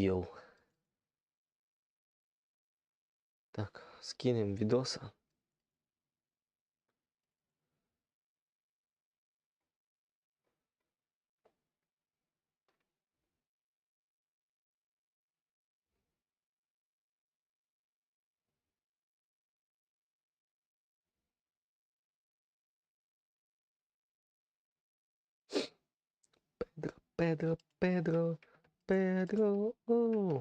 пил. Так, скинем видоса. Pedro, Pedro. Pedro, oh.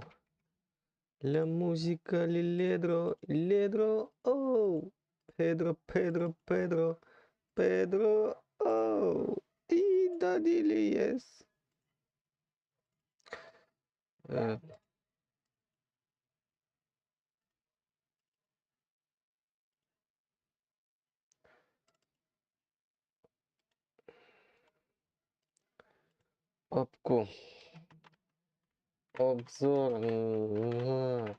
La música liledro, liledro, oh. Pedro, Pedro, Pedro, Pedro, oh. Y dadili, yes. Uh. обзор на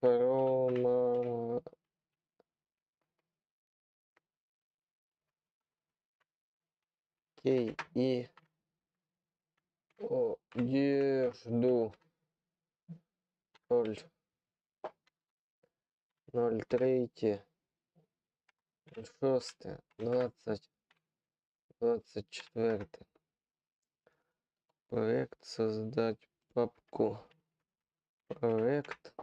промо кей и одежду. 0 0 3 6 20 24 проект создать папку. Проект.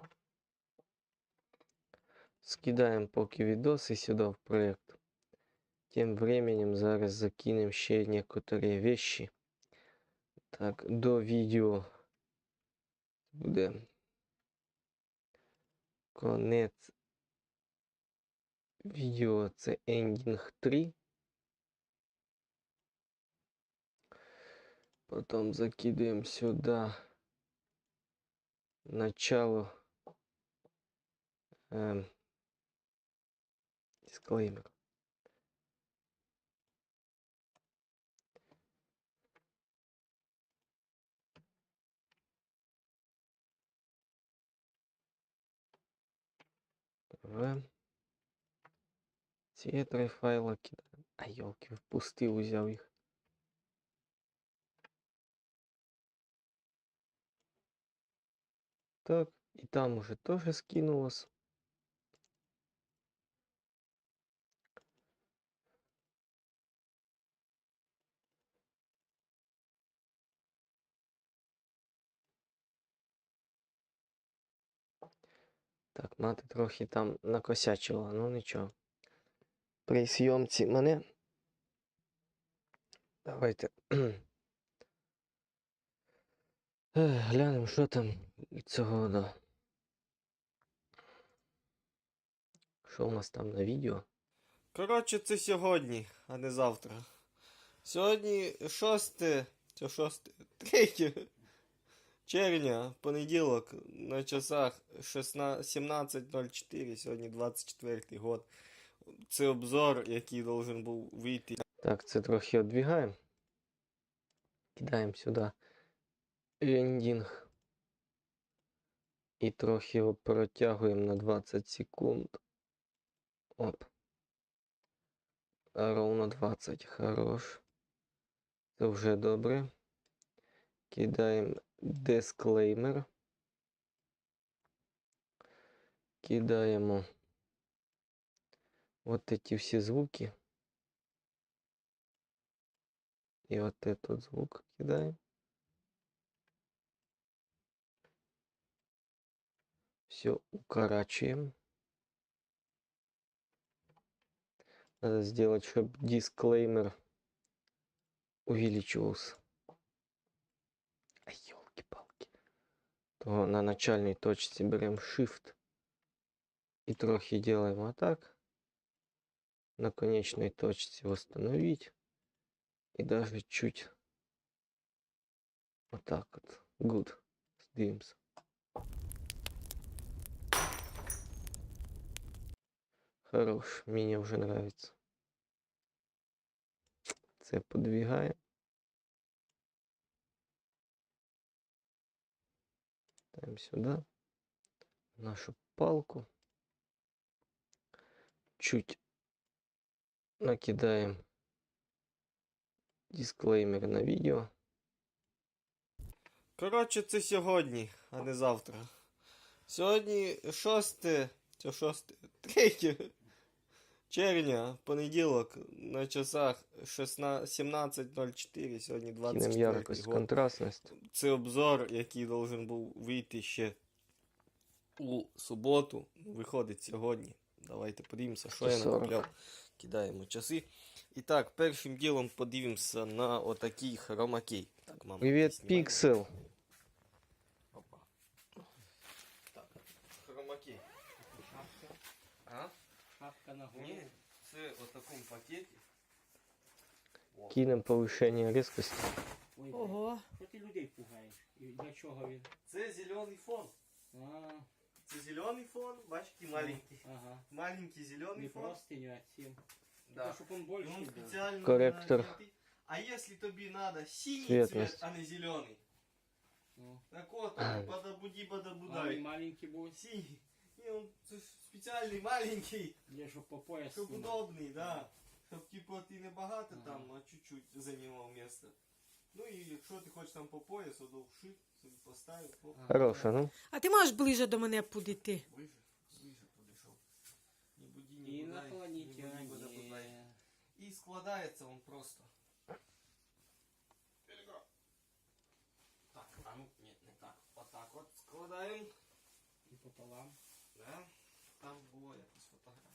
Скидаем поки відоси сюди в проект. Тем временем зараз закинем ще некоторі вещи. Так, до відео буде конець відео. Це ендінг 3. Потом закидываем сюда начало эм, дисклеймер. В ці три файла кидаємо. А йолки, впустив, взяв їх. Так, и там уже тоже скинулось. Так, мати трохи там накосячила, ну нічого. При зйомці мене. Давайте. Глянемо, що там цього да. Що у нас там на відео? Коротше, це сьогодні, а не завтра. Сьогодні 6, це 6, 3 червня, понеділок, на часах 16 17.04, сьогодні 24 год. Це обзор, який должен був вийти. Так, це трохи віддвигаємо. Кидаємо сюди ендінг. І трохи його протягуємо на 20 секунд. Оп. Ровно 20. Хорош. Це вже добре. Кидаємо дисклеймер. Кидаємо вот эти все звуки. И вот этот звук кидаем. Все укорачиваем. Надо сделать, чтобы дисклеймер увеличивался. А елки-палки. То на начальной точке берем Shift и трохи делаем вот так. На конечной точке восстановить. И даже чуть вот так вот. Good. Сдвинемся. Хорош, мне уже нравится. Це подвигаем. Ставим сюда нашу палку. Чуть накидаем дисклеймер на видео. Коротше, це сьогодні, а не завтра. Сьогодні 6, це 6, 3 червня, понеділок, на часах 16 17.04, сьогодні Кинем 24 яркость, год. контрастность. Це обзор, який должен був вийти ще у суботу. Виходить сьогодні. Давайте подивимося, що я 140. накупляв. Кидаємо часи. І так, першим ділом подивимося на отакий хромакей. Так, мама, Привет, знімай. Пиксел. Опа. Так, хромакей. А? Шапка на голову. Ні, це в такому пакеті. О. Кинем повышение резкости. Ой, Ого. Що ти людей пугаєш? І для чого він? Це зелений фон. А, Це зелений фон, бачите, маленький. ага. Маленький зелений Не фон. простиню, а цим. Да. Да. Щоб він И он більший був. специально Корректор. надетый. А если тобі надо синий Цветность. цвет, а не зеленый? Ну. Так от, Ай. бадабуди А він бадабудай. маленький був. Синий. І он спеціальний маленький, Є щоб по пояс. щоб знімати. удобний, да. Щоб типу ти не багато Ага. там, а чуть-чуть займав місце. Ну і якщо ти хочеш там по поясу, довши, собі поставив. Хорошая, ну. А ти можеш ближе до мене підійти? виже, виже підійшов. Не буди, не не Інопланетяне. буди. І складається он просто. Так, а ну, ні, не так. Отак от складаємо. І пополам. Да? Там було якось фотографія.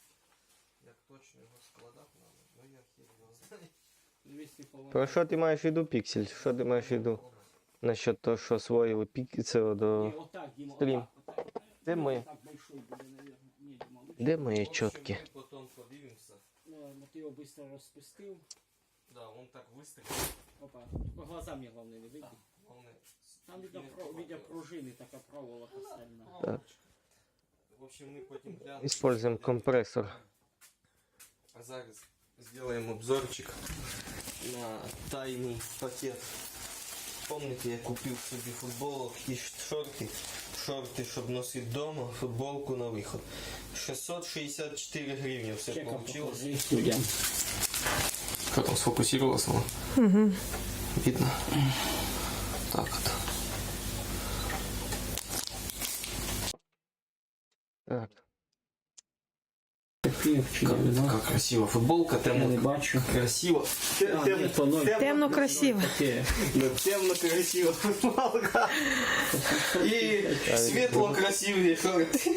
Як точно його складати надо, ну я хер його знаю. 200 полон. Про що ти маєш в виду, Піксель? Що ти маєш в виду? Насчет того, що освоїли піксел Ні, до... отак, Діма, стрім. отак, отак, отак. Де ми? Так большой буде, наверное. Ні, Діма, лучше. Де мої чотки? ми потім подивимося. Ну, ну, ти його швидко розпустив. Да, он так вистрілив. Опа. Тільки глаза мені головне не видно. Головне. Там видно, про, видно пружини, така проволока стальна. Проволочка. В общем, ми потім глянемо. Используем компрессор. А зараз зробимо обзорчик на тайний пакет. Помните, я купив собі футболок і шорти. Шорти, щоб носити вдома, футболку на виход. 664 гривні все Чеком получилось. Как он сфокусировался? Угу. Видно? Так вот. Таких чи Как, не как красиво. Футболка Я не темно. бачу. Красиво. А, ні, то ноль. Темно красиво. Таке. Ну, темно красиво футболка. И светло красивые шорты.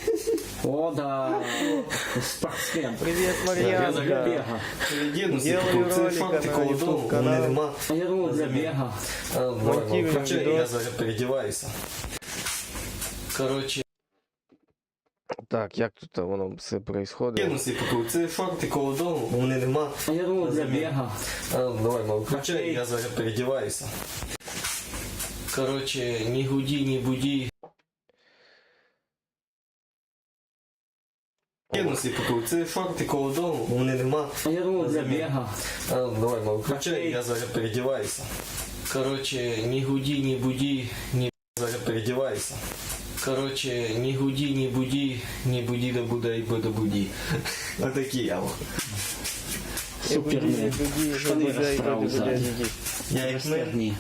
О, да. Спортсмен. Привет, Для Мар'янка. бега. Діду, Делаю це ролика шорти на коло YouTube дому, канал. мене нема. А я думал для бега. А, давай, Мотивний мам, включай, відос. я зараз передіваюся. Короче, Так, як тут воно все происходит? кінуси покажу. Це шорти коло дому, у мене нема. А я думал для бега. А, давай, мам, включай, я зараз передіваюся. Короче, не гуди, не буди. Кінуси покажу. Це шорти коло дому, у мене нема. А я думал для бега. А, давай, мам, включай, я зараз передіваюся. Короче, не гуди, не буди, не зараз передіваюся. Короче, не гуди, не буди, не буди, да будай, да буди. Отакі я. Супермен. Штани розправив ззаді. Я як мен,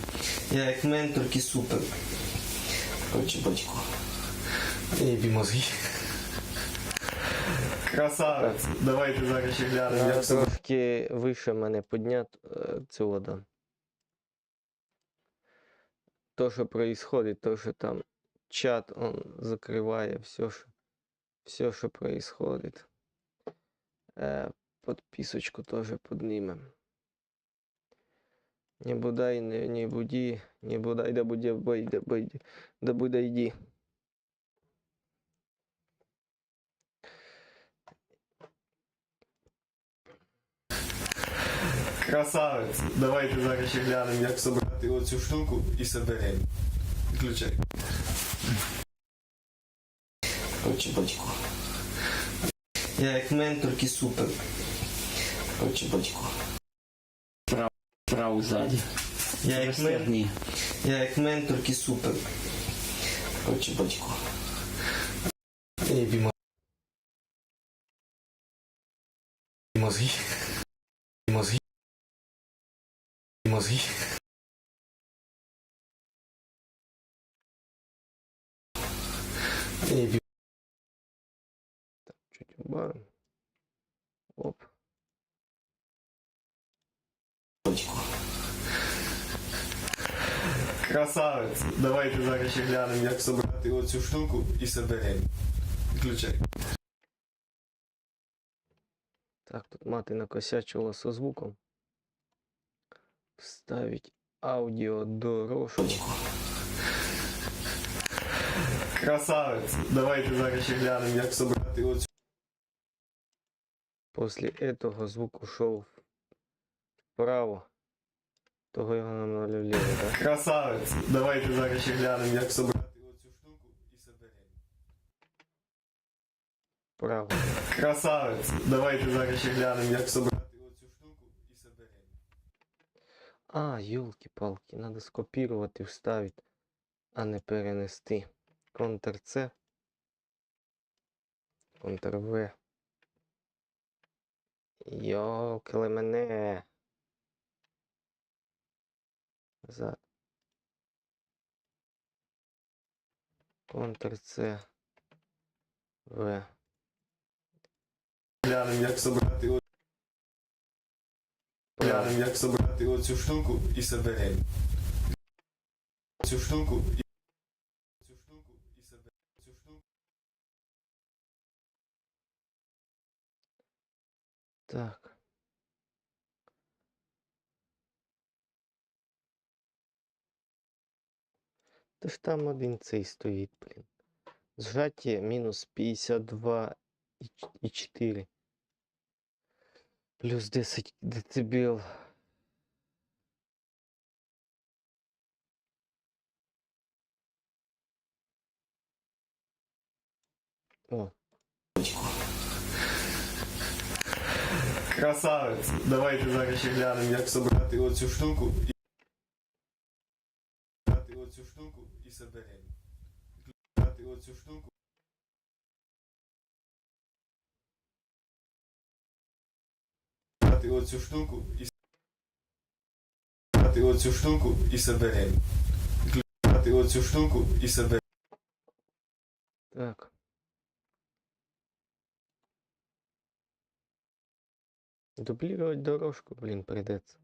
я як мен, тільки супер. Короче, батько. Єбі мозги. Красавець. Давайте зараз ще глянемо, трошки вище мене підняти е, цього да. То, що происходит, то, що там чат, он закриває все, що, все, що происходит. Е, подписочку тоже поднимем. Не будай, не, не буди, не будай, да буде, буде, буде, да буде йди. Красавець. Давайте зараз ще глянемо, як собрати оцю штуку і соберемо. Включай. Короче, батько. Я як мен, тільки супер. Короче, батько. Праву ззаді. Я як мен, я як мен, тільки супер. Короче, батько. Єбі мозги. Мозги. Мозги. Убавим. Оп. Красавець. Давайте зараз ще глянемо, як собрати оцю штуку і соберемо. Включай. Так, тут мати накосячила со звуком. Вставить аудіодорожку. Красавець. Давайте зараз ще глянемо, як собрати оцю. После этого звук ушел вправо. Того його нам наліво, так? Красавець. Давайте зараз ще глянемо, як собрати оцю штуку і соберемо. Вправо. Красавець. Давайте зараз ще глянемо, як собрати оцю штуку і соберемо. А, елки-палки, надо скопірувати, вставити, а не перенести. Ctrl-C. Ctrl-V. Йолкали мене. За. Ctrl-C. В. Глянемо, як собрати о- глянемо, як собрати оцю штуку і соберемо. Цю штуку і цю штуку і соберемо. Цю штуку. Так. Та ж там один цей стоїть, блін. Зжаття мінус 52 і ч- і 4. Плюс 10 децибел. О, Красавець. Давайте зараз ще глянемо, як собрати оцю штуку і оцю штуку і соберемо. Собрати оцю штуку. Собрати оцю штуку і собрати оцю штуку і соберемо. Собрати оцю штуку і соберемо. так. Дублировать дорожку, блин, придется.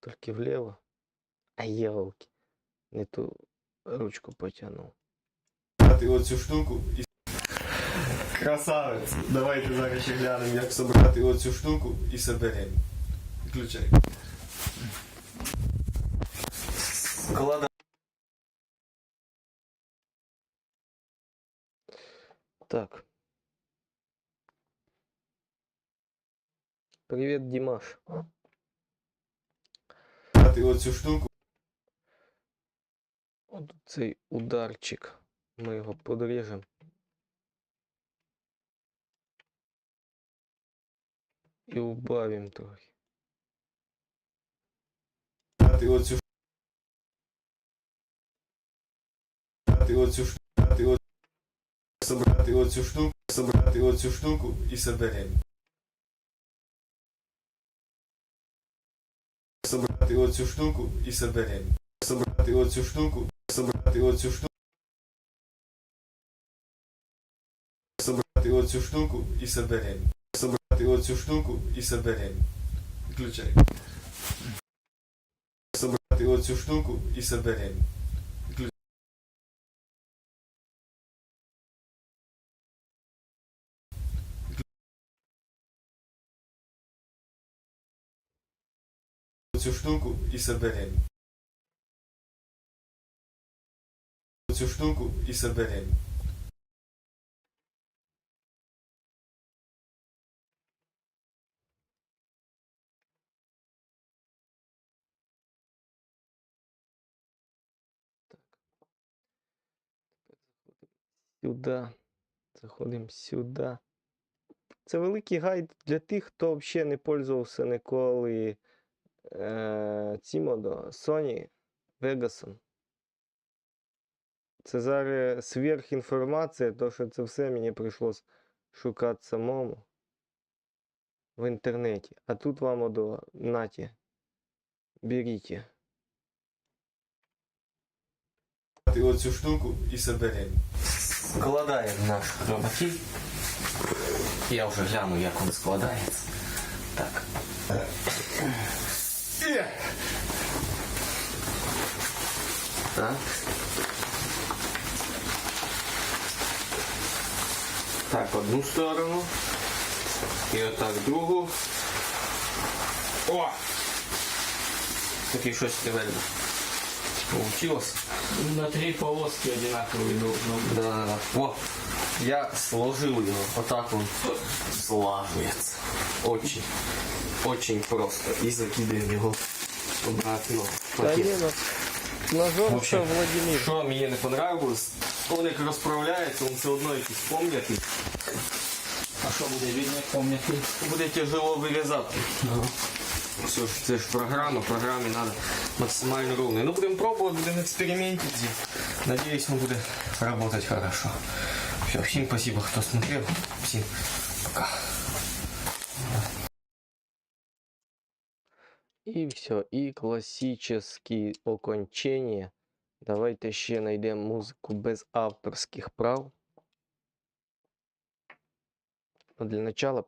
Только влево. А елки. Не ту ручку потянул. Собрати оцю штуку і Красавець. Давайте зараз ще глянемо, як собрати оцю штуку і соберемо. Включай. Складаємо. Так. Привет, Димаш. оцю штуку. От цей ударчик. Ми його подріжемо. І убавим трохи. Собрати оцю Собрати оцю штуку. Собрати оцю штуку. Собрати оцю штуку і соберемо. Собрати оцю штуку і соберемо. Собрати оцю штуку. Собрати оцю штуку. Собрати оцю штуку і соберемо. Собрати оцю штуку і соберемо. Включай. Собрати оцю штуку і соберемо. Цю штуку і соберемо. Цю штуку і соберемо. Сюди. Заходимо сюди. Це великий гайд для тих, хто взагалі не пользувався ніколи Цімодо, Sony Vegas. Це зараз сверхінформація, то що це все мені прийшлось шукати самому в інтернеті. А тут вам одо, наті, беріть. оцю штуку і соберемо. Складаємо наш хроматин. Я вже гляну, як він складається. Так. Так. Так, одну сторону. І отак другу. О! Таки щось не. Получилось? На три полоски одинаковые должно быть. Да, да, да. О, я сложил его. Вот так он слаживается. Очень, очень просто. И закидываем его обратно в Та пакет. ні, ну, ножом В общем, все Владимир. Що мені не понравилось, он як розправляється, він все одно якийсь пом'ятий. А что будет видно, помните? Буде тяжело вирізати. Все ж, це ж програма, програмі треба максимально ровно. Ну будемо пробувати, будемо експериментити. Надіюсь, він буде працювати хорошо. Все, всім спасибо, хто смотрел. Всім пока. І все, і класичні окончання. Давайте ще знайдемо музику без авторських прав. Для начала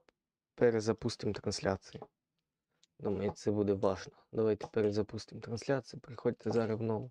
перезапустимо трансляцію. Думаю, це буде важно. Давайте перезапустимо трансляцію. Приходьте зараз в нову.